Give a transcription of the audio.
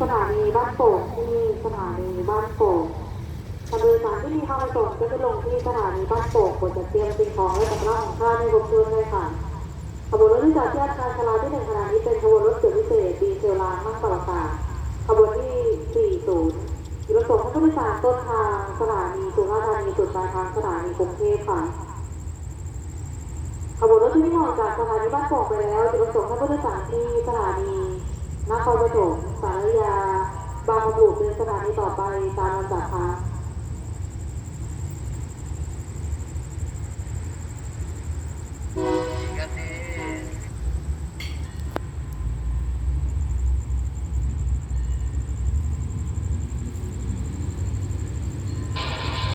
สถานีบ้านโป่งที่สถานีบ้านโป่งขบวนสารที่มีเข้ามาส่งก็จะลงที่สถานีบ้านโป่งควรจะเตรียมสิ่งของไว้กับร่างของข้าในรถด้วยเลยค่ะขบวนรถที่จากที่อาคารชลาที่หนึ่งขณะนี้เป็นขบวนรถเกิดพิเศษดีเซลลางมั่งปลาปาขบวนที่ 40รถส่งผู้โดยสารต้นทางสถานีสุราษฎร์ธานีจุดปลายทางสถานีกรุงเทพค่ะขบวนรถที่วิ่งออกจากสถานีบ้านโป่งไปแล้วจะประสงค์ท่านผู้โดยสารที่สถานี นครปฐมสารยา บางบุเป็นสถานีต่อไปตามลำดับค่ะ